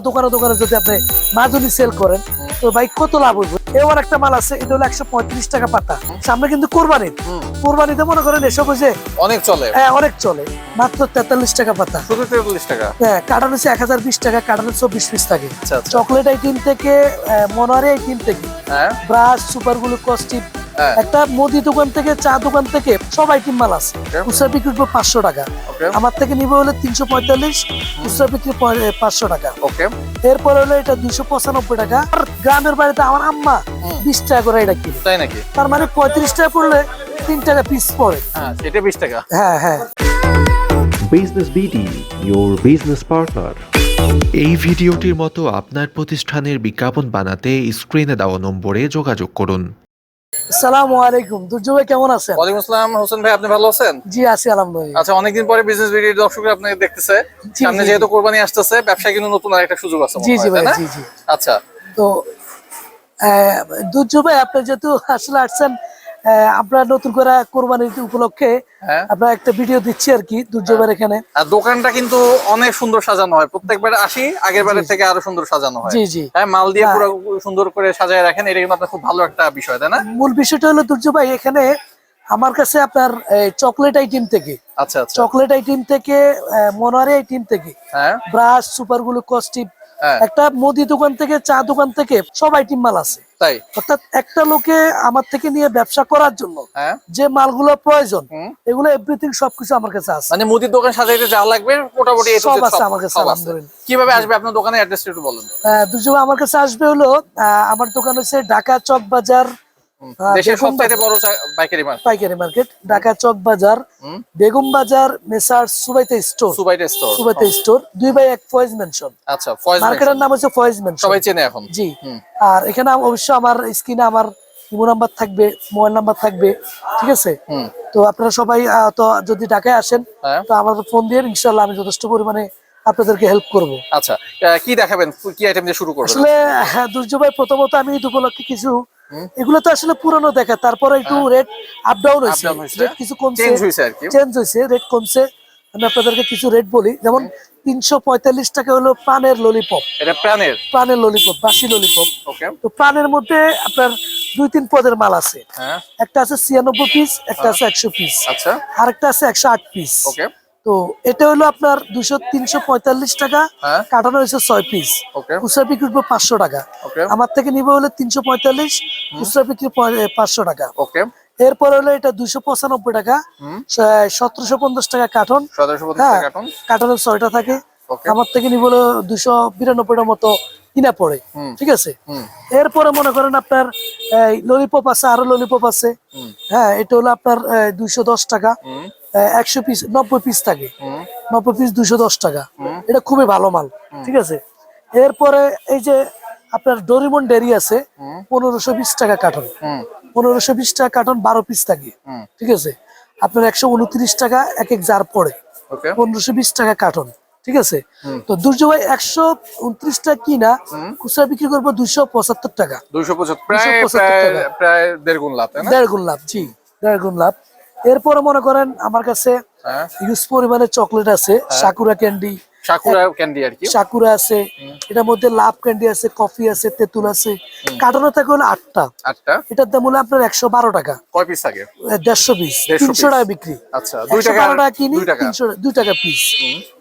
দোকানে দোকানে যদি আপনি মাজুলি সেল করেন তো ভাই কত লাভ হইব? এবার একটা মাল আছে এটা হলো একশো পঁয়ত্রিশ টাকা পাতা। সামনে কিন্তু কোরবানির। হুম। কোরবানিতে মনে করেন এসব যে অনেক চলে। হ্যাঁ অনেক চলে। মাত্র তেতাল্লিশ টাকা পাতা। শুধু তেতাল্লিশ টাকা? হ্যাঁ কাটানো হচ্ছে এক হাজার বিশ টাকা কাটানো চব্বিশ পিস থাকে। আচ্ছা আচ্ছা। চকলেট আইটেম থেকে মনোয়ারি আইটেম থেকে হ্যাঁ। ব্রাশ সুপার গ্লু হ্যাঁ একটা মুদি দোকান থেকে চা দোকান থেকে সব আইটেম মাল আছে। খুচরা বিক্রি করব পাঁচশো টাকা। আমার থেকে নিবে হলে তিনশো পঁয়তাল্লিশ খুচরা বিক্রি পাঁচশো টাকা। এরপরে হলো এটা দুইশো পঁচানব্বই টাকা। আর গ্রামের বাড়িতে আমার আম্মা বিশ টাকা করে এটা কিনে। তাই নাকি? তার মানে পঁয়ত্রিশ টাকা পড়লে তিন টাকা পিস পড়ে। হ্যাঁ এটা বিশ টাকা। হ্যাঁ হ্যাঁ। Business BD your business partner এই ভিডিওটির মতো আপনার প্রতিষ্ঠানের বিজ্ঞাপন বানাতে স্ক্রিনে দেওয়া নম্বরে যোগাযোগ করুন। সালাম আলাইকুম। দুর্যোগ ভাই কেমন আছেন? ওয়ালাইকুম আসসালাম। হোসেন ভাই আপনি ভালো আছেন? জি আছি আলহামদুলিল্লাহ। আচ্ছা অনেকদিন পরে বিজনেস ভিডিও দর্শকরা আপনাকে দেখতেছে। সামনে যেহেতু কোরবানি আসতেছে ব্যবসা কিন্তু নতুন আরেকটা সুযোগ আছে জি জি ভাই না? জি জি। আচ্ছা। তো দুর্যোগ ভাই আপনি যেহেতু আসলে আসছেন আপনার নতুন করে কোরবানির উপলক্ষে হ্যাঁ। আপনার একটা ভিডিও দিচ্ছি আর কি দুর্যোগের এখানে। আর দোকানটা কিন্তু অনেক সুন্দর সাজানো হয়। প্রত্যেকবার আসি আগের বারের থেকে আরও সুন্দর সাজানো হয়। জি জি। হ্যাঁ মাল দিয়ে হ্যাঁ। পুরো সুন্দর করে সাজায় রাখেন এটা কিন্তু আপনার খুব ভালো একটা বিষয় তাই না? মূল বিষয়টা হলো দুর্যোগ ভাই এখানে আমার কাছে আপনার চকলেট আইটেম থেকে আচ্ছা আচ্ছা। চকলেট আইটেম থেকে মনোয়ারি আইটেম থেকে হ্যাঁ। ব্রাশ সুপারগুলো কস্টিপ হ্যাঁ। একটা মুদি দোকান থেকে চা দোকান থেকে সব আইটেম মাল আছে। তাই? অর্থাৎ একটা লোকে আমার থেকে নিয়ে ব্যবসা করার জন্য হ্যাঁ। যে মালগুলো প্রয়োজন এগুলো এভরিথিং সবকিছু আমার কাছে আছে। মানে মুদির দোকান সাজাইতে যা লাগবে মোটামুটি সব আছে আমার কাছে, আলহামদুলিল্লাহ। কীভাবে আসবে আপনার দোকানে অ্যাড্রেসটা একটু বলুন। দুজন আমার কাছে আসবে হলো আহ, আমার দোকান হচ্ছে ঢাকা চক বাজার। হ্যাঁ, দেশের দেখুন সবচাইতে বড় পাইকারি মার্কেট। পাইকারি মার্কেট ঢাকা চক বাজার বেগম বাজার মেসার সুবাইতে স্টোর। সুবাইট স্টোর। সুবাইতে স্টোর দুই বাই এক ফয়েজ মেনশন আচ্ছা ফয়েজ মার্কেটের নাম হচ্ছে ফয়েজ মেনশন সবাই চেনে এখন। জি। আর এখানে অবশ্য আমার স্ক্রিনে আমার ইমো নাম্বার থাকবে মোবাইল নাম্বার থাকবে ঠিক আছে? তো আপনারা সবাই তো যদি ঢাকায় আসেন হ্যাঁ। তো আমাদের ফোন দিয়ে ইনশাল্লাহ আমি যথেষ্ট পরিমাণে আপনাদেরকে হেল্প করব। আচ্ছা কি দেখাবেন? কি আইটেম দিয়ে শুরু করবেন? আসলে হ্যাঁ দুর্যোগ ভাই প্রথমত আমি উপলক্ষে কিছু। এগুলো তো আসলে পুরনো দেখা তারপরে একটু রেট আপ ডাউন হয়েছে। রেট কিছু কমছে চেঞ্জ হয়েছে আর রেট কমছে। আমি আপনাদেরকে কিছু রেট বলি। যেমন তিনশো পঁয়তাল্লিশ টাকা হলো প্রাণের ললিপপ এটা প্রাণের? প্রাণের ললিপপ বাসি ললিপপ তো প্রাণের মধ্যে আপনার দুই তিন পদের মাল আছে। হ্যাঁ। একটা আছে ছিয়ানব্বই পিস একটা আছে একশো পিস আচ্ছা। আরেকটা আছে একশো আট পিস ওকে। তো এটা হলো আপনার দুশো তিনশো পঁয়তাল্লিশ টাকা হ্যাঁ। কাটানো হয়েছে ছয় পিস খুচরা বিক্রি করব পাঁচশো টাকা। আমার থেকে নিবে হলে তিনশো পঁয়তাল্লিশ খুচরা বিক্রি পাঁচশো টাকা। এরপরে হলো এটা দুশো পঁচানব্বই টাকা। সতেরোশো পঞ্চাশ টাকা কার্টন। হ্যাঁ কার্টনের ছয়টা থাকে। আমার থেকে নিবে হলো দুশো বিরানব্বইটার মতো কিনা পড়ে ঠিক আছে? এরপরে মনে করেন আপনার ললিপপ আছে আরও ললিপপ আছে। হ্যাঁ এটা হলো আপনার দুইশো দশ টাকা। একশো পিস নব্বই পিস থাকে। নব্বই পিস দুইশো দশ টাকা। এটা খুবই ভালো মাল ঠিক আছে? এরপরে এই যে আপনার ডোরিমন ডেরি আছে পনেরোশো বিশ টাকা কার্টন পনেরোশো বিশ টাকা কার্টন বারো পিস থাকে। ঠিক আছে? আপনার একশো উনত্রিশ টাকা এক এক জার পড়ে। পনেরোশো বিশ টাকা কার্টন ঠিক আছে। তো দুর্যোগ একশো উনত্রিশটা টাকা কিনা খুচরা বিক্রি করব দুইশো পঁচাত্তর টাকা। দুইশো পঁচাত্তর প্রায় 275 প্রায় টাকা। প্রায় দেড় গুণ লাভ দেড় গুণ লাভ জি দেড় গুণ লাভ। এরপরে মনে করেন আমার কাছে ইউজ পরিমাণে চকলেট আছে সাকুরা ক্যান্ডি সাকুরা ক্যান্ডি আর কি। সাকুরা আছে এটার মধ্যে লাভ ক্যান্ডি আছে কফি আছে তেঁতুল আছে। কার্টনে থাকে হলো আটটা। আটটা? এটার দাম হলো আপনার একশো বারো টাকা। কয় পিস থাকে? দেড়শো পিস 150 তিনশো টাকা বিক্রি। আচ্ছা দুই টাকা টাকা কিনি তিনশো দুই টাকা পিস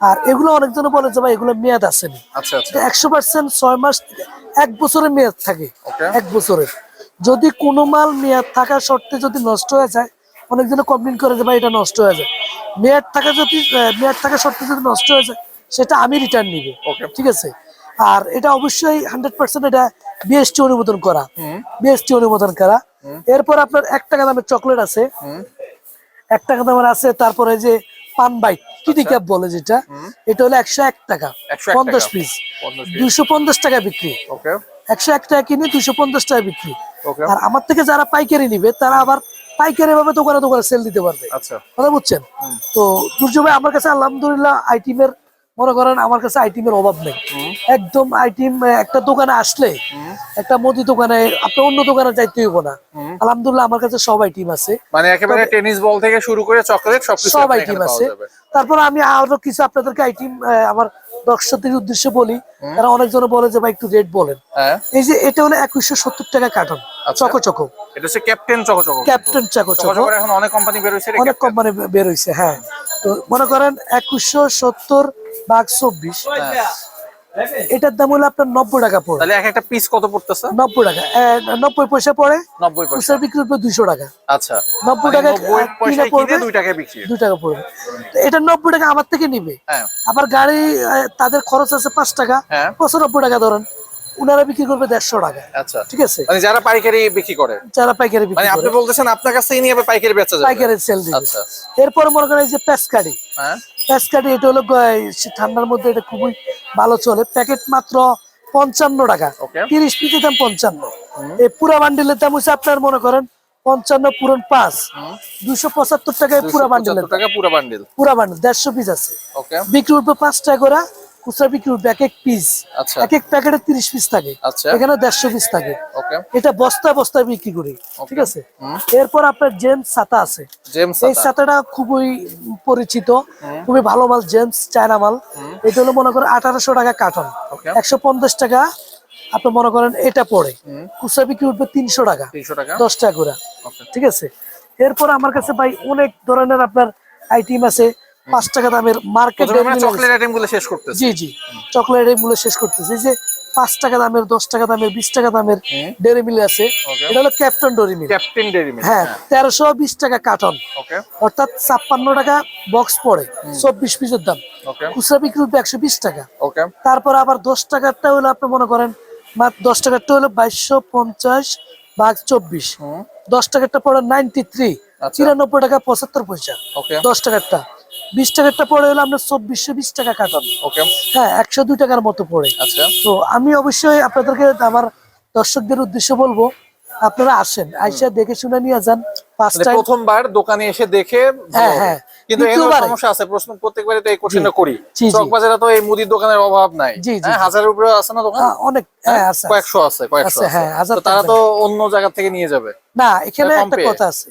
আর এগুলো অনেকজন বলে যে ভাই এগুলো মেয়াদ আসেনি আচ্ছা আচ্ছা। একশো পার্সেন্ট ছয় মাস এক বছরের মেয়াদ থাকে। এক বছরের। যদি কোনো মাল মেয়াদ থাকা সত্ত্বে যদি নষ্ট হয়ে যায় অনেকজনে কমপ্লেন করে যে ভাই এটা নষ্ট হয়ে যায়। মেয়াদ থাকা যদি মেয়াদ থাকা সত্ত্বে যদি নষ্ট হয়ে যায় সেটা আমি রিটার্ন নিব। ঠিক আছে? আর এটা অবশ্যই হান্ড্রেড পার্সেন্ট এটা বিএসটি অনুমোদন করা। বিএসটি অনুমোদন করা। এরপর আপনার এক টাকা দামের চকলেট আছে। এক টাকা দামের আছে তারপরে যে পান বাইট কিটি ক্যাপ বলে যেটা? এটা হলো একশো এক টাকা। পঞ্চাশ পিস। দুইশো পঞ্চাশ টাকা বিক্রি। একশো এক টাকা কিনে দুইশো পঞ্চাশ টাকা বিক্রি। আর আমার থেকে যারা পাইকারি নিবে তারা আবার পাইকারি ভাবে দোকানে দোকানে সেল দিতে পারবে। আচ্ছা। কথা বুঝছেন? তো দুর্যোগ আমার কাছে আলহামদুলিল্লাহ আইটিমের মনে করেন আমার কাছে আইটিমের অভাব নেই। একদম আইটেম একটা দোকানে আসলে একটা মুদি দোকানে আপনি অন্য দোকানে যাইতে হইব না। হুম। আলহামদুলিল্লাহ আমার কাছে সব আইটেম আছে। মানে একেবারে টেনিস বল থেকে শুরু করে চকলেট সবকিছু সব আইটেম আছে। তারপর আমি আরও কিছু আপনাদেরকে আইটেম আমার দর্শকদের উদ্দেশ্যে বলি তারা অনেকজন বলে যে ভাই একটু রেট বলেন। হ্যাঁ। এই যে এটা হলো একুশশো সত্তর টাকা কার্টন আচ্ছা। Choco choco. এটা হচ্ছে ক্যাপ্টেন চকচক ক্যাপ্টেন চকো চকো এখন অনেক কোম্পানি বের অনেক কোম্পানি বের হ্যাঁ। তো মনে করেন একুশশো সত্তর ভাগ চব্বিশ। এটার দাম হলো আপনার নব্বই টাকা পড়ে। তাহলে এক একটা পিস কত পড়তেছে? নব্বই টাকা। নব্বই পয়সা পড়ে। নব্বই পয়সা। বিক্রি করবে দুইশো টাকা। আচ্ছা। নব্বই টাকা কিনে পড়বে দুই টাকা বিক্রি দুই টাকা পড়বে। এটা নব্বই টাকা আমার থেকে নিবে। হ্যাঁ। আবার গাড়ি তাদের খরচ আছে পাঁচ টাকা। হ্যাঁ। পঁচানব্বই টাকা ধরেন। উনারা বিক্রি করবে দেড়শো টাকা। আচ্ছা। ঠিক আছে? মানে যারা পাইকারি বিক্রি করে। যারা পাইকারি মানে আপনি বলতেছেন আপনার কাছ নিয়ে পাইকারি বেচা যাবে। পাইকারি সেল দিবে আচ্ছা। এরপরে মনে করেন এই যে পেসকারি হ্যাঁ। পেসকারি এটা হলো ঠান্ডার মধ্যে এটা খুবই ভালো চলে। প্যাকেট মাত্র পঞ্চান্ন টাকা। তিরিশ পিসের দাম পঞ্চান্ন। এই পুরা বান্ডিলের দাম হচ্ছে আপনার মনে করেন পঞ্চান্ন পুরন পাঁচ। দুশো পঁচাত্তর টাকায় পুরা বান্ডিলের 275 পুরো বান্ডিল। পুরা বান্ডিল দেড়শো পিস আছে। বিক্রি উঠবে পাঁচ টাকা করে খুচরা বিক্রি উঠবে এক এক পিস আচ্ছা। এক এক প্যাকেটে তিরিশ পিস থাকে। আচ্ছা। এখানে দেড়শো পিস থাকে। এটা বস্তা বস্তায় বিক্রি করি ঠিক আছে? এরপর আপনার জেমস ছাতা আছে। এই ছাতাটা খুবই পরিচিত খুবই ভালো মাল জেমস চায়না মাল। এটা হলো মনে করেন আঠারোশো টাকা কার্টন একশো পঞ্চাশ টাকা আপনি মনে করেন এটা পড়ে। খুচরা বিক্রি উঠবে তিনশো টাকা। 300 টাকা। দশ টাকা করে। ঠিক আছে? এরপর আমার কাছে ভাই অনেক ধরনের আপনার আইটেম আছে। পাঁচ টাকা দামের মার্কেট প্রথমে আমরা চকলেট আইটেমগুলো শেষ করতেছি। জি জি চকলেট এগুলো শেষ করতেছি। যে পাঁচ টাকা দামের দশ টাকা দামের বিশ টাকা দামের ডেরি মিল আছে। এটা হলো captain dairy milk captain dairy milk হ্যাঁ তেরোশো বিশ টাকা কার্টন অর্থাৎ ছাপ্পান্ন টাকা বক্স পড়ে চব্বিশ পিসের দাম। খুচরা বিক্রি উঠবে একশো বিশ টাকা। তারপর আবার দশ টাকারটা হলো আপনি মনে করেন মাত্র দশ টাকারটা হলো বাইশশো পঞ্চাশ ভাগ চব্বিশ। দশ টাকারটা পড়ে নাইনটি থ্রি। তিরানব্বই টাকা পঁচাত্তর পয়সা। দশ টাকারটা। বিশ টাকারটা পড়ে হলো আপনার চব্বিশশো বিশ টাকা কাটন। ওকে হ্যাঁ একশো দুই টাকার মতো পড়ে আচ্ছা। তো আমি অবশ্যই আপনাদেরকে আমার দর্শকদের উদ্দেশ্য বলব আপনারা আসেন আইসা দেখে শুনে নিয়ে যান প্রথমবার দোকানে এসে দেখে হ্যাঁ, হ্যাঁ। কিন্তু সমস্যা আছে প্রশ্ন প্রত্যেকবারে তো এই কোশ্চেনটা করি। জি, জি। চক বাজারে তো এই মুদির দোকানের অভাব নাই। হ্যাঁ। হাজারের উপরে আছে না দোকান? হ্যাঁ, অনেক হ্যাঁ আছে। কয়েকশো আছে কয়েকশো হ্যাঁ, তারা তো অন্য জায়গা থেকে নিয়ে যাবে। না এখানে একটা কথা আছে।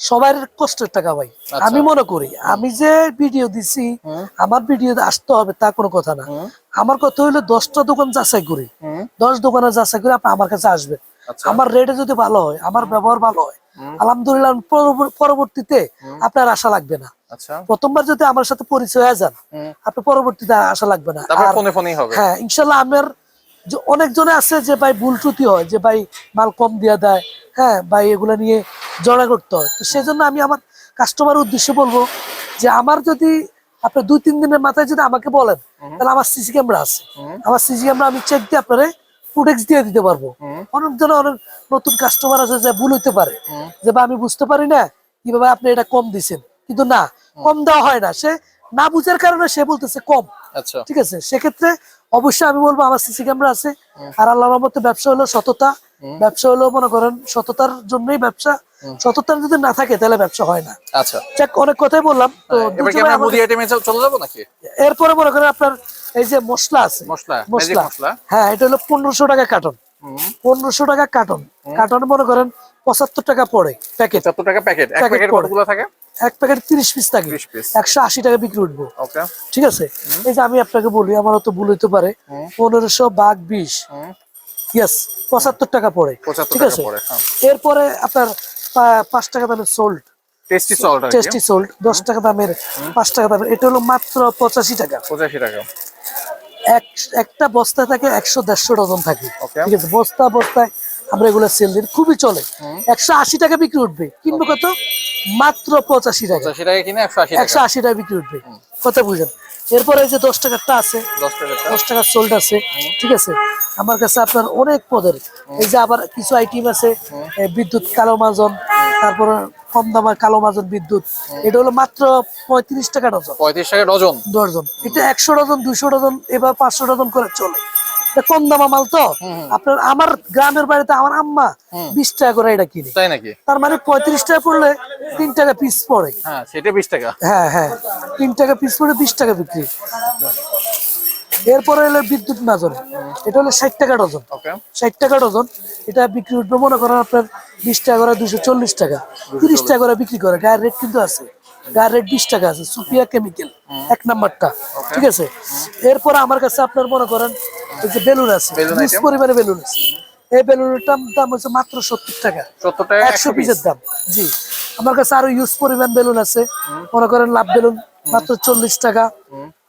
সবার কষ্টের টাকা ভাই। আচ্ছা। আমি মনে করি আমি যে ভিডিও দিছি আমার ভিডিও আসতে হবে তা কোনো কথা না। আমার কথা হলো দশটা দোকান যাচাই করি। দশ দোকানে যাচাই করে আপনি আমার কাছে আসবেন। আচ্ছা। আমার রেটে যদি ভালো হয় আমার ব্যবহার ভালো হয় আলহামদুলিল্লাহ পরবর্তীতে আপনার আশা লাগবে না। আচ্ছা। প্রথমবার যদি আমার সাথে পরিচয় হয়ে যান আপনি পরবর্তীতে আশা লাগবে না। হ্যাঁ ইনশাল্লাহ আমার অনেকজনে আছে যে ভাই ভুল ত্রুটি হয় যে ভাই মাল কম দিয়ে দেয় হ্যাঁ বা এগুলো নিয়ে জড়া করতে হয়। তো সেজন্য আমি আমার কাস্টমার উদ্দেশ্যে বলব যে আমার যদি আপনি দুই তিন দিনের মাথায় যদি আমাকে বলেন তাহলে আমার সিসি ক্যামেরা আছে। আমার সিসি ক্যামেরা আমি চেক দিয়ে আপনারে ফুটেক্স দিয়ে দিতে পারব। অনেকজন অনেক নতুন কাস্টমার আছে যে ভুল হইতে পারে। যে ভাই আমি বুঝতে পারি না কীভাবে আপনি এটা কম দিছেন। কিন্তু না কম দেওয়া হয় না। সে না বুঝার কারণে সে বলতেছে কম। আচ্ছা। ঠিক আছে? সেক্ষেত্রে অবশ্যই আমি বলব আমার সিসি ক্যামেরা আছে। আর আল্লাহর রহমতে ব্যবসা হলো সততা। ব্যবসা হলো মনে করেন সততার জন্যই ব্যবসা। সততা যদি না থাকে তাহলে ব্যবসা হয় না। আচ্ছা। যাক অনেক কথাই বললাম। তো চলে যাব নাকি? এরপরে মনে করেন আপনার এই যে মশলা আছে। মশলা মশলা। হ্যাঁ এটা হলো পনেরোশো টাকা কার্টন পনেরোশো টাকা কার্টন কার্টন মনে করেন পঁচাত্তর টাকা পড়ে প্যাকেট পঁচাত্তর টাকা প্যাকেট এক প্যাকেট। কতগুলো থাকে? এক প্যাকেট তিরিশ পিস থাকে। একশো আশি টাকা বিক্রি উঠবো ঠিক আছে? এই যে আমি আপনাকে বলি আমার তো ভুল হইতে পারে। পনেরোশো বাঘ বিশ। ইয়েস পঁচাত্তর টাকা পড়ে ঠিক আছে? হ্যাঁ। এরপরে আপনার পাঁচ টাকা দামের salt tasty salt tasty salt দশ টাকা দামের পাঁচ টাকা দামের। এটা হলো মাত্র পঁচাশি টাকা। পঁচাশি টাকা। এক একটা বস্তা থাকে একশো দেড়শো ডজন থাকে। ঠিক আছে? বস্তা বস্তায় আমরা এগুলো সেল দিই। খুবই চলে। একশো আশি টাকা বিক্রি উঠবে। কিনবো কত? মাত্র পঁচাশি টাকা। একশো আশি টাকা। বিক্রি উঠবে। কথা বুঝেন। এরপরে এই যে দশ টাকারটা আছে দশ টাকার সোল্ড আছে ঠিক আছে? আমার কাছে আপনার অনেক পদের। এই যে আবার কিছু আইটেম আছে বিদ্যুৎ কালো মাজন তারপর কম দামা কালো মাজন বিদ্যুৎ। এটা হলো মাত্র পঁয়ত্রিশ টাকা ডজন। পঁয়ত্রিশ টাকা ডজন। ডজন এটা একশো ডজন দুশো ডজন এবার পাঁচশো ডজন করে চলে। কম দামা মাল তো? আপনার আমার গ্রামের বাড়িতে আমার আম্মা বিশ টাকা করে এটা কিনে। তাই নাকি? তার মানে পঁয়ত্রিশ টাকা পড়লে তিন টাকা পিস পড়ে। হ্যাঁ সেটা বিশ টাকা। হ্যাঁ হ্যাঁ। তিন টাকা পিস পড়ে বিশ টাকা বিক্রি। এরপরে হলো বিদ্যুৎ মাজন এটা হলো ষাট টাকা ডজন। ষাট টাকা ডজন। এটা বিক্রি উঠবে মনে করেন আপনার বিশ টাকা করে দুশো চল্লিশ টাকা। তিরিশ টাকা করে বিক্রি করে। গায়ের রেট কিন্তু আছে। গায়ের রেট বিশ টাকা আছে। সুফিয়া কেমিক্যাল এক নাম্বারটা। ঠিক আছে? এরপর আমার কাছে আপনার মনে করেন এই যে বেলুন আছে বেলুন হিউজ বেলুন আছে। এই বেলুনের দাম দাম হচ্ছে মাত্র সত্তর টাকা। সত্তর টাকা একশো পিসের দাম জি। আমার কাছে আরও ইউজ পরিমাণ বেলুন আছে। মনে করেন লাভ বেলুন মাত্র চল্লিশ টাকা।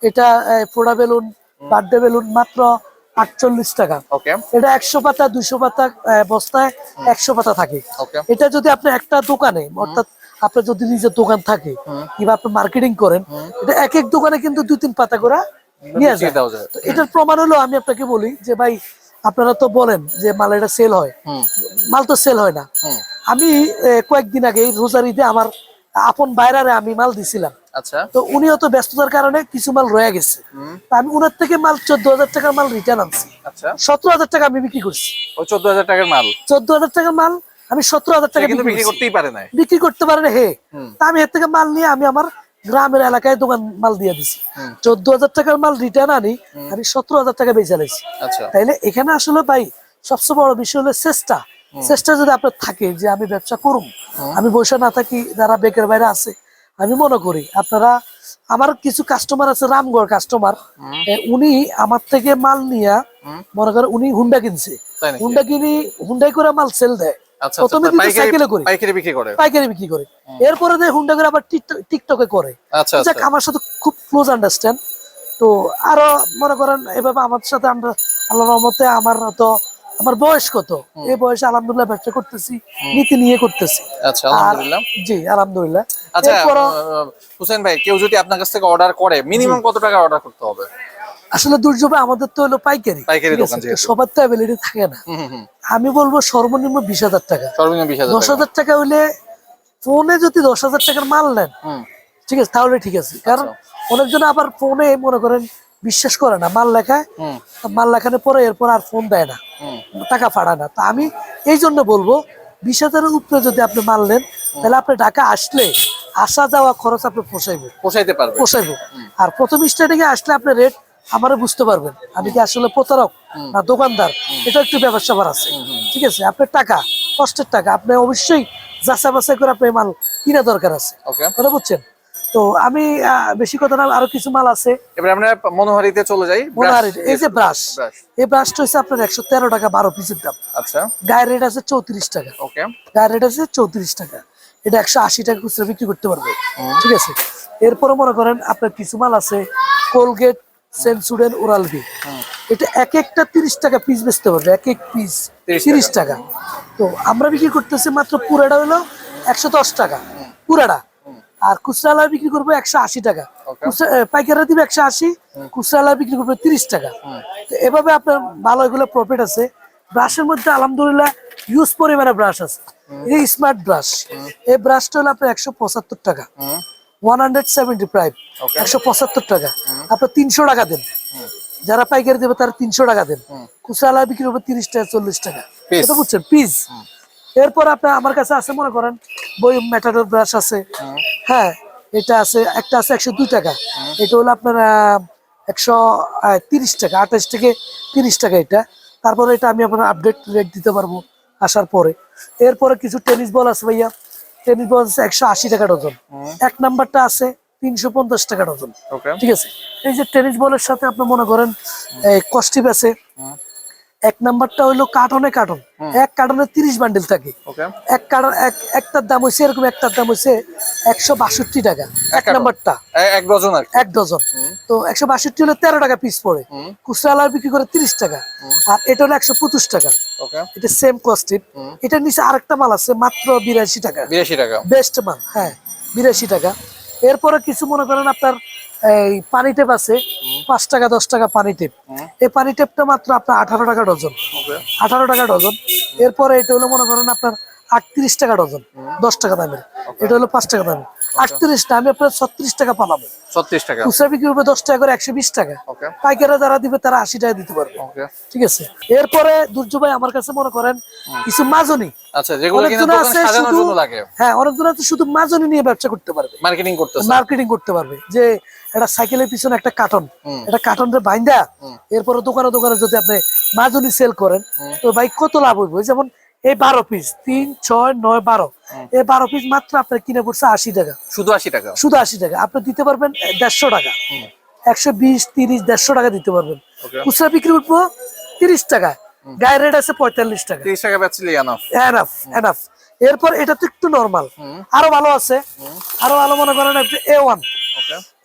এটা ফোড়া বেলুন বার্থডে বেলুন মাত্র আটচল্লিশ টাকা। এটা একশো পাতা দুইশো পাতা বস্তায় একশো পাতা থাকে। এটা যদি আপনি একটা দোকানে অর্থাৎ আপনার যদি নিজের দোকান থাকে কিংবা আপনি মার্কেটিং করেন এটা এক এক দোকানে কিন্তু দুই তিন পাতা করে এটার প্রমাণ হলো আমি আপনাকে বলি যে ভাই আপনারা তো বলেন যে মাল এটা সেল হয় মাল তো সেল হয় না। আমি কয়েকদিন আগে রোজার ঈদে আমার আপন বাইরারে আমি মাল দিছিলাম। আচ্ছা। তো উনিও তো ব্যস্ততার কারণে কিছু মাল রয়ে গেছে। আমি উনার থেকে মাল চোদ্দ হাজার টাকার মাল রিটার্ন আনছি। আচ্ছা। সতেরো হাজার টাকা আমি বিক্রি করছি। চোদ্দ হাজার টাকার মাল? চোদ্দ হাজার টাকার মাল আমি সতেরো হাজার টাকা বিক্রি বিক্রি করতেই পারে না বিক্রি করতে পারে না হে তা আমি এর থেকে মাল নিয়ে আমি আমার গ্রামের এলাকায় দোকান মাল দিয়ে দিছি। চোদ্দ হাজার টাকার মাল রিটার্ন আনি আমি সতেরো হাজার টাকা বেচে লাইছি আচ্ছা। তাইলে এখানে আসলে ভাই সবচেয়ে বড় বিষয় হলো চেষ্টা। চেষ্টা যদি আপনার থাকে যে আমি ব্যবসা করুম আমি বসে না থাকি যারা বেকের বাইরে আছে আমি মনে করি আপনারা আমার কিছু কাস্টমার আছে রামগড় কাস্টমার উনি আমার থেকে মাল নিয়ে মনে করেন উনি হুন্ডা কিনছে। হুন্ডা কিনি হুন্ডাই করে মাল সেল দেয়। প্রথমে আচ্ছা সাইকেলে করি। পাইকারি বিক্রি করে। পাইকারি বিক্রি করে। এরপরে যে হুন্ডা করে আবার টিকটকে করে। আচ্ছা আচ্ছা। আমার সাথে খুব ক্লোজ আন্ডারস্ট্যান্ড তো আরও মনে করেন এভাবে আমার সাথে আমরা আল্লাহ রহমতে আমার তো আমার বয়স কত? এই বয়সে আলহামদুলিল্লাহ ব্যবসা করতেছি নীতি নিয়ে করতেছি। আচ্ছা আলহামদুলিল্লাহ। জি আলহামদুলিল্লাহ। আচ্ছা হুসেন ভাই কেউ যদি আপনার কাছ থেকে অর্ডার করে মিনিমাম কত টাকা অর্ডার করতে হবে? আসলে দুর্যোগে আমাদের তো হলো পাইকারি। সবার তো অ্যাভেলিটি থাকে না। আমি বলব সর্বনিম্ন বিশ হাজার টাকা। দশ হাজার টাকা। হইলে ফোনে যদি দশ হাজার টাকার মাল নেন ঠিক আছে? তাহলে ঠিক আছে। কারণ অনেকজন আবার ফোনে মনে করেন বিশ্বাস করে না মাল লেখায়। মাল লেখানোর পরে এরপর আর ফোন দেয় না। টাকা ফাড়ায় না। তা আমি এই জন্য বলব বিশ হাজারের উপরে যদি আপনি মাল নেন তাহলে আপনি ঢাকা আসলে আসা যাওয়া খরচ আপনি পোষাইবো পোষাইতে পারবে পোষাইবো। আর প্রথম স্টার্টিং এ আসলে আপনি রেট আমারও বুঝতে পারবেন। আমি কি আসলে প্রতারক না দোকানদার? এটা একটু ব্যবসা আছে। ঠিক আছে? আপনার টাকা কষ্টের টাকা আপনি অবশ্যই যাচাই বাছাই করে আপনার মাল কিনা দরকার আছে। কথা বুঝছেন? তো আমি বেশি কথা না আরও কিছু মাল আছে। এবার আমরা মনোহারিতে চলে যাই। মনোহারি, এই যে ব্রাশ। ব্রাশ। এই ব্রাশটা হচ্ছে আপনার একশো তেরো টাকা বারো পিসের দাম। আচ্ছা। গায়ের রেট আছে চৌত্রিশ টাকা। ওকে গায়ের রেট আছে চৌত্রিশ টাকা। এটা একশো আশি টাকা খুচরা বিক্রি করতে পারবে। ঠিক আছে? এরপরে মনে করেন আপনার কিছু মাল আছে। Colgate Sensodyne oral B. এটা এক একটা তিরিশ টাকা পিস বেচতে পারবে এক এক পিস তিরিশ টাকা। তো আমরা বিক্রি করতেছি মাত্র পুরাটা হলো একশো দশ টাকা পুরাটা। আর খুচরা বিক্রি করব একশো আশি টাকা। পাইকাররা দিবে একশো আশি খুচরা বিক্রি করবে তিরিশ টাকা। তো এভাবে আপনার ভালো এগুলো প্রফিট আছে। ব্রাশের মধ্যে আলহামদুলিল্লাহ ইউজ পরিমাণে ব্রাশ আছে। এই স্মার্ট ব্রাশ এই ব্রাশটা হলো আপনার একশো পঁচাত্তর টাকা। ওয়ান হান্ড্রেড সেভেন্টি একশো পঁচাত্তর টাকা। আপনার তিনশো টাকা দেন। যারা পাইকারি দেবে তারা তিনশো টাকা দেন। খুচরা বিক্রি করবে তিরিশ টাকা চল্লিশ টাকা। এটা বুঝছেন? পিস এরপর আপনার আমার কাছে আছে মনে করেন বই ম্যাটাডোর ব্রাশ আছে। হ্যাঁ এটা আছে একটা আছে একশো দুই টাকা। এটা হলো আপনার একশো তিরিশ টাকা আঠাশ থেকে তিরিশ টাকা এটা। তারপরে এটা আমি আপনার আপডেট রেট দিতে পারব আসার পরে। এরপরে কিছু টেনিস বল আছে ভাইয়া। টেনিস বল আছে একশো আশি টাকা ডজন এক নাম্বারটা আছে তিনশো পঞ্চাশ টাকা ডজন ঠিক আছে? এই যে টেনিস বলের সাথে আপনি মনে করেন কস্টিপ আছে। এক নাম্বারটা হইল কার্টনে কার্টন এক কার্টনে তিরিশ বান্ডেল থাকে। এক কার্টন এক একটার দাম হয়েছে এরকম একটার দাম হয়েছে একশো বাষট্টি টাকা। এক নাম্বারটা এক ডজন এক ডজন তো একশো বাষট্টি হলে তেরো টাকা পিস পড়ে। খুচরা আলার বিক্রি করে তিরিশ টাকা। আর এটা হলো একশো পঁচিশ টাকা। এটা সেম কস্টিপ নিচে আরেকটা মাল আছে মাত্র বিরাশি টাকা। বিরাশি টাকা। বেস্ট মাল হ্যাঁ বিরাশি টাকা। এরপরে কিছু মনে করেন আপনার এই পানি টেপ আছে পাঁচ টাকা দশ টাকা পানি টেপ এই পানি টেপটা মাত্র আপনার আঠারো টাকা ডজন। আঠারো টাকা ডজন। এরপরে এটা হলো মনে করেন আপনার আটত্রিশ টাকা ডজন দশ টাকা দামের। এটা হলো পাঁচ টাকা দামের। আটত্রিশ টা আমি আপনার ছত্রিশ টাকা পালাবো। ছত্রিশ টাকা। খুচরা বিক্রি করবে দশ টাকা করে একশো বিশ টাকা। ওকে পাইকাররা যারা দিবে তারা আশি টাকা দিতে পারবে। ওকে ঠিক আছে? এরপরে দুর্য ভাই আমার কাছে মনে করেন কিছু মাজনি। আচ্ছা যেগুলো কিনা দোকান সাজানোর শুধু জন্য লাগে। হ্যাঁ অনেকজন আছে শুধু মাজনি নিয়ে ব্যবসা করতে পারবে। মার্কেটিং করতেছে। মার্কেটিং করতে পারবে। যে একটা সাইকেলের পিছনে একটা কার্টন। একটা কার্টনরে বাইন্দা এরপরে দোকানে দোকানে যদি আপনি মাজনি সেল করেন তো ভাই কত লাভ হইব? যেমন এই বারো পিস তিন ছয় নয় বারো। এই বারো পিস মাত্র আপনার কিনে পড়ছে আশি টাকা। শুধু আশি টাকা? শুধু আশি টাকা। আপনি দিতে পারবেন দেড়শো টাকা। একশো বিশ তিরিশ দেড়শো টাকা দিতে পারবেন। খুচরা বিক্রি উঠবো তিরিশ টাকা। গায়ের রেট আছে পঁয়তাল্লিশ টাকা। তিরিশ টাকা বেচলে এনাফ এনাফ এরপর এটা তো একটু নর্মাল আরও ভালো আছে। আরও ভালো মনে করেন এ ওয়ান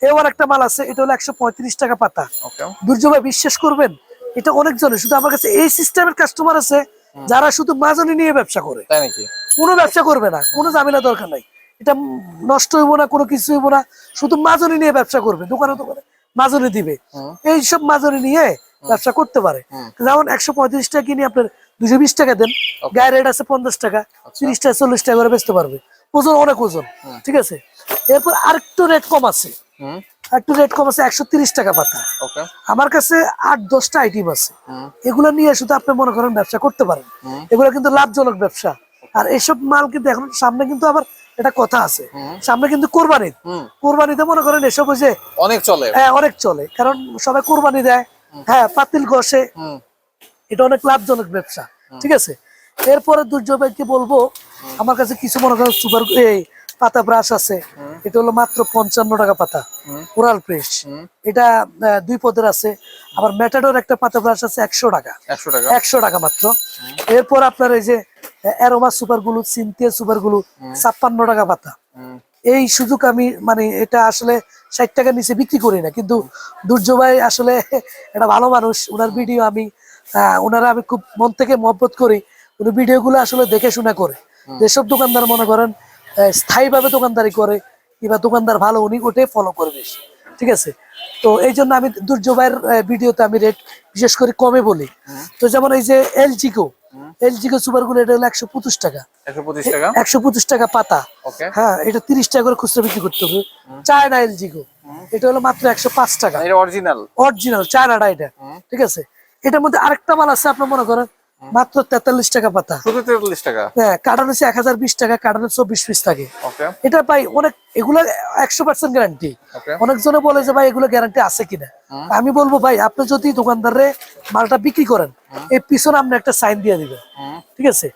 এ ওয়ান একটা মাল আছে এটা হলো একশো পঁয়ত্রিশ টাকা পাতা। দুর্যোগ বিশ্বাস করবেন? এটা অনেক জনে শুধু আমার কাছে এই সিস্টেমের কাস্টমার আছে যারা শুধু মাজনি নিয়ে ব্যবসা করে। কোনো ব্যবসা করবে না কোনো ঝামেলা দরকার নাই। এটা নষ্ট হইব না কোনো কিছু হইব না শুধু মাজনি নিয়ে ব্যবসা করবে দোকানে দোকানে মাজনি দিবে। এইসব মাজনি নিয়ে ব্যবসা করতে পারে। যেমন একশো পঁয়ত্রিশ টাকা কিনে আপনার দুশো বিশ টাকা দেন গায়ের রেট আছে পঞ্চাশ টাকা তিরিশ টাকা চল্লিশ টাকা করে বেচতে পারবে। ওজন অনেক ওজন ঠিক আছে? এরপর আরেকটু রেট কম আছে। একটু রেট কম আছে একশো টাকা পাতা। আমার কাছে আট দশটা আইটেম আছে। এগুলো নিয়ে শুধু আপনি মনে করেন ব্যবসা করতে পারেন। এগুলো কিন্তু লাভজনক ব্যবসা। আর এসব মাল কিন্তু এখন সামনে কিন্তু আবার এটা কথা আছে। সামনে কিন্তু কোরবানি। কোরবানিতে মনে করেন এসব ওই যে অনেক চলে। হ্যাঁ অনেক চলে। কারণ সবাই কোরবানি দেয়। হ্যাঁ পাতিল ঘষে। এটা অনেক লাভজনক ব্যবসা। ঠিক আছে? এরপরে দুর্যোগ বলব আমার কাছে কিছু মনে করেন সুপার পাতা ব্রাশ আছে এটা হলো মাত্র পঞ্চান্ন টাকা পাতা ওরাল প্রেস এটা দুই পদের আছে আবার ম্যাটাডোর একটা পাতা ব্রাশ আছে একশো টাকা। একশো টাকা। মাত্র। এরপর আপনার এই যে অ্যারোমা সুপারগুলো সিনথিয়া সুপারগুলো ছাপ্পান্ন টাকা পাতা। এই সুযোগ আমি মানে এটা আসলে ষাট টাকার নিচে বিক্রি করি না কিন্তু দুর্যোগ ভাই আসলে একটা ভালো মানুষ। ওনার ভিডিও আমি ওনারা আমি খুব মন থেকে মহব্বত করি। উনি ভিডিওগুলো আসলে দেখে শুনে করে। যেসব দোকানদার মনে করেন স্থায়ীভাবে দোকানদারি করে কিংবা দোকানদার ভালো উনি ওটাই ফলো করে বেশি। ঠিক আছে? তো এই জন্য আমি দুর্যোগ ভাইয়ের আহ, ভিডিওতে আমি রেট বিশেষ করে কমে বলি। তো যেমন এই যে এলজিকো এলজিকো সুপারগুলো এটা হলো একশো পঁচিশ টাকা। একশো পঁচিশ টাকা? পাতা। হ্যাঁ এটা তিরিশ টাকা করে খুচরা বিক্রি করতে হবে। চায়না এলজিগো এটা হলো মাত্র একশো পাঁচ টাকা। অরিজিনাল অরিজিনাল চায়নাটা এটা। ঠিক আছে? এটার মধ্যে আরেকটা মাল আছে আপনার মনে করেন? মাত্র তেতাল্লিশ টাকা পাতা। তেতাল্লিশ টাকা? হ্যাঁ হচ্ছে এক হাজার বিশ টাকা কাটানো চব্বিশ পিস থাকে এটা ভাই অনেক এগুলো একশো পার্সেন্ট গ্যারান্টি অনেকজনে বলে যে ভাই এগুলো গ্যারান্টি আছে কিনা। আমি বলব ভাই আপনি যদি দোকানদারে মালটা বিক্রি করেন এই পিছনে আপনি একটা সাইন দিয়ে দিবেন। ঠিক আছে?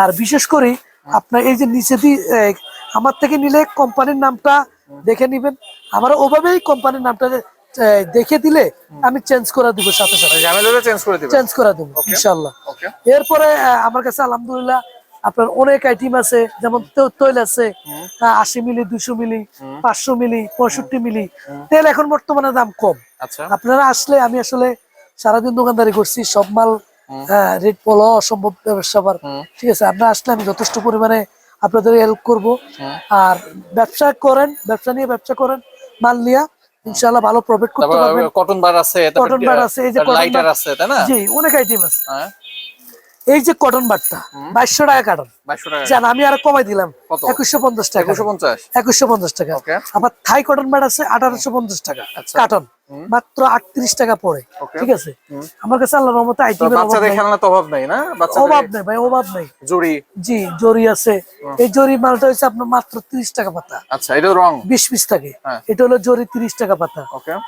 আর বিশেষ করে আপনার এই যে নিচে দিয়ে আমার থেকে নিলে কোম্পানির নামটা দেখে নিবেন। আমার ওভাবেই কোম্পানির নামটা দেখে দিলে আমি চেঞ্জ করে দিব সাথে সাথে। চেঞ্জ করে দিবেন। চেঞ্জ করে দেবো ইনশাল্লাহ এরপরে আমার কাছে আলহামদুলিল্লাহ আপনার অনেক আইটেম আছে যেমন তৈল আছে আশি মিলি দুশো মিলি পাঁচশো মিলি পঁয়ষট্টি মিলি। তেল এখন বর্তমানে দাম কম। আচ্ছা। আপনারা আসলে আমি আসলে সারাদিন দোকানদারি করছি সব মাল রেট বলা অসম্ভব ব্যবসাবার ঠিক আছে আপনারা আসলে আমি যথেষ্ট পরিমাণে আপনাদের হেল্প করব। আর ব্যবসা করেন ব্যবসা নিয়ে ব্যবসা করেন মাল নিয়ে ইনশাআল্লাহ ভালো প্রফিট করতে পারবেন। কটন বার আছে Cotton bar আছে, এই যে লাইটার আছে তাই না? জি অনেক আইটেম আছে। হ্যাঁ। এই যে কটন বাটটা বাইশশো টাকা কাটন জান আমি আর কমাই দিলাম? একুশশো পঞ্চাশ টাকা। একুশশো পঞ্চাশ? টাকা. আবার থাই কটন বাট আছে আঠারোশো পঞ্চাশ টাকা আচ্ছা। কাটন মাত্র আটত্রিশ টাকা পড়ে ঠিক আছে? আমার কাছে আল্লাহ রহমতে আইটেমের অভাব নাই। অভাব ভাই অভাব নেই। জুড়ি জি জরি আছে। এই জরি মালটা হচ্ছে আপনার মাত্র তিরিশ টাকা পাতা। আচ্ছা এটা রং? বিশ পিস থাকে। হ্যাঁ। এটা হলো জরি তিরিশ টাকা পাতা।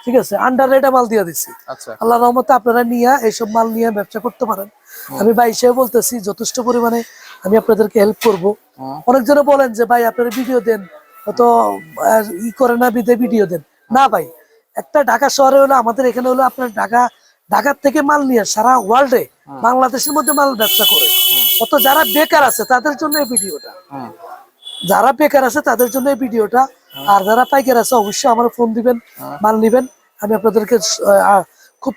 ঠিক আছে? আন্ডার রেটে মাল দিয়ে দিচ্ছি আচ্ছা। আল্লাহ রহমতে আপনারা নিয়ে এইসব মাল নিয়ে ব্যবসা করতে পারেন। আমি ভাই হিসেবে বলতেছি যথেষ্ট পরিমাণে আমি আপনাদেরকে হেল্প করব। অনেকজনে বলেন যে ভাই আপনারা ভিডিও দেন। অত ই করে না বিদে ভিডিও দেন। না ভাই একটা ঢাকা শহরে হলো আমাদের এখানে হলো আপনার ঢাকা ঢাকার থেকে মাল নিয়ে সারা ওয়ার্ল্ডে বাংলাদেশের মধ্যে মাল ব্যবসা করে। অত যারা বেকার আছে তাদের জন্য এই ভিডিওটা যারা বেকার আছে তাদের জন্য এই ভিডিওটা আর যারা পাইকার আছে অবশ্যই আমার ফোন দিবেন মাল নিবেন। আমি আপনাদেরকে খুব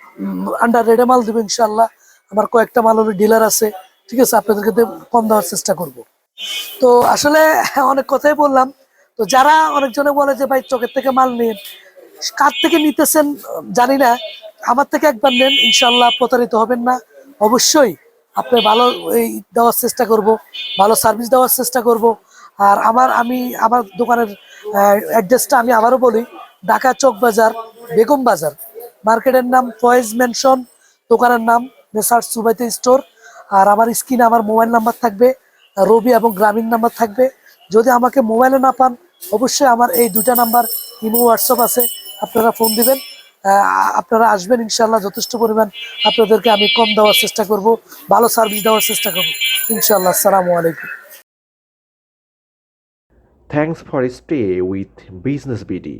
আন্ডার রেটে মাল দিবেন ইনশাল্লাহ আমার কয়েকটা মাল হলো ডিলার আছে, ঠিক আছে, আপনাদেরকে কম দেওয়ার চেষ্টা করব। তো আসলে অনেক কথাই বললাম, তো যারা অনেকজনে বলে যে, ভাই চোখের থেকে মাল নিন। কার থেকে নিতেছেন জানি না, আমার থেকে একবার নেন ইনশাল্লাহ প্রতারিত হবেন না। অবশ্যই আপনি ভালো এই দেওয়ার চেষ্টা করব, ভালো সার্ভিস দেওয়ার চেষ্টা করব। আর আমার, আমি, আমার দোকানের অ্যাড্রেসটা আমি আবারও বলি, ঢাকা চক বাজার বেগম বাজার। মার্কেটের নাম ফয়েজ মেনশন দোকানের নাম মেসার্স সুবাইতে স্টোর। আর আমার স্ক্রিনে আমার মোবাইল নাম্বার থাকবে, রবি এবং গ্রামীণ নাম্বার থাকবে। যদি আমাকে মোবাইলে না পান, অবশ্যই আমার এই দুটা নাম্বার ইমো, হোয়াটসঅ্যাপ আছে, আপনারা ফোন দিবেন। আপনারা আসবেন ইনশাল্লাহ যথেষ্ট পরিমাণ আপনাদেরকে আমি কম দেওয়ার চেষ্টা করব, ভালো সার্ভিস দেওয়ার চেষ্টা করব। ইনশাল্লাহ আসসালামু আলাইকুম। Thanks for stay with business BD